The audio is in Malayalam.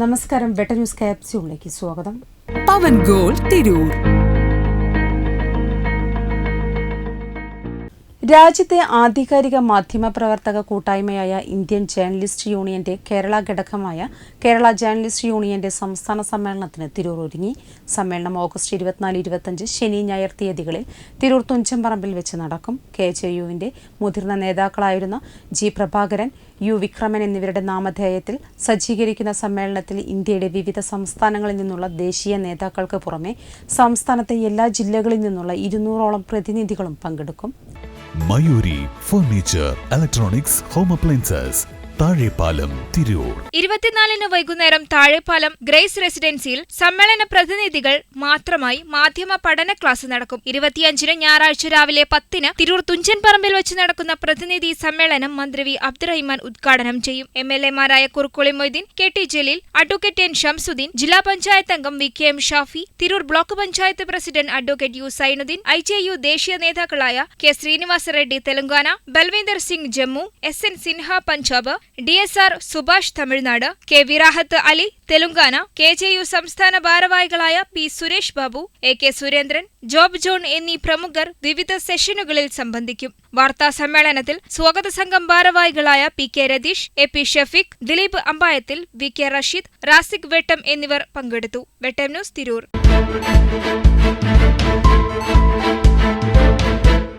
നമസ്കാരം ബെറ്റർ ന്യൂസ് ക്യാപ്സ്യൂളിലേക്ക് സ്വാഗതം. പവൻ ഗോൾ തിരൂർ. രാജ്യത്തെ ആധികാരിക മാധ്യമപ്രവർത്തക കൂട്ടായ്മയായ ഇന്ത്യൻ ജേർണലിസ്റ്റ് യൂണിയന്റെ കേരള ഘടകമായ കേരള ജേർണലിസ്റ്റ് യൂണിയന്റെ സംസ്ഥാന സമ്മേളനത്തിന് തിരൂർ ഒരുങ്ങി. സമ്മേളനം ഓഗസ്റ്റ് ഇരുപത്തിനാല് ഇരുപത്തഞ്ച് ശനി ഞായർ തീയതികളിൽ തിരൂർ തുഞ്ചംപറമ്പിൽ വെച്ച് നടക്കും. കെ ജെ യുവിന്റെ മുതിർന്ന നേതാക്കളായിരുന്ന ജി പ്രഭാകരൻ യു വിക്രമൻ എന്നിവരുടെ നാമധേയത്തിൽ സജ്ജീകരിക്കുന്ന സമ്മേളനത്തിൽ ഇന്ത്യയുടെ വിവിധ സംസ്ഥാനങ്ങളിൽ നിന്നുള്ള ദേശീയ നേതാക്കൾക്ക് പുറമെ സംസ്ഥാനത്തെ എല്ലാ ജില്ലകളിൽ നിന്നുള്ള ഇരുന്നൂറോളം പ്രതിനിധികളും പങ്കെടുക്കും. Mayuri furniture electronics home appliances Thazhepalam Tirur. ഇരുപത്തിനാലിന് വൈകുന്നേരം താഴെപ്പാലം ഗ്രേസ് റെസിഡൻസിയിൽ സമ്മേളന പ്രതിനിധികൾ മാത്രമായി മാധ്യമ പഠന ക്ലാസ് നടക്കും. ഇരുപത്തിയഞ്ചിന് ഞായറാഴ്ച രാവിലെ പത്തിന് തിരൂർ തുഞ്ചൻപറമ്പിൽ വെച്ച് നടക്കുന്ന പ്രതിനിധി സമ്മേളനം മന്ത്രി വി അബ്ദുറഹിമാൻ ഉദ്ഘാടനം ചെയ്യും. M L എമാരായ Kurukkoli Moideen K T Jaleel advocate N Shamsuddeen ജില്ലാ പഞ്ചായത്ത് അംഗം V K M Shafi Tirur block panchayat president advocate U Sainuddeen I J U ദേശീയ നേതാക്കളായ K Srinivasa Reddy Telangana Balwinder Singh Jammu S N Sinha Punjab D S R Subhash Tamil Nadu K Virahath Ali Telangana K J U സംസ്ഥാന ഭാരവാഹികളായ P Suresh Babu A K Surendran Job John എന്നീ പ്രമുഖർ വിവിധ സെഷനുകളിൽ സംബന്ധിക്കും. വാർത്താ സമ്മേളനത്തിൽ സ്വാഗത സംഘം ഭാരവാഹികളായ P K Ratheesh A P Shafeeq Dileep Ambayathil V K Rasheed Raziq Vettam എന്നിവർ പങ്കെടുത്തു. വെട്ടം ന്യൂസ് തിരൂർ.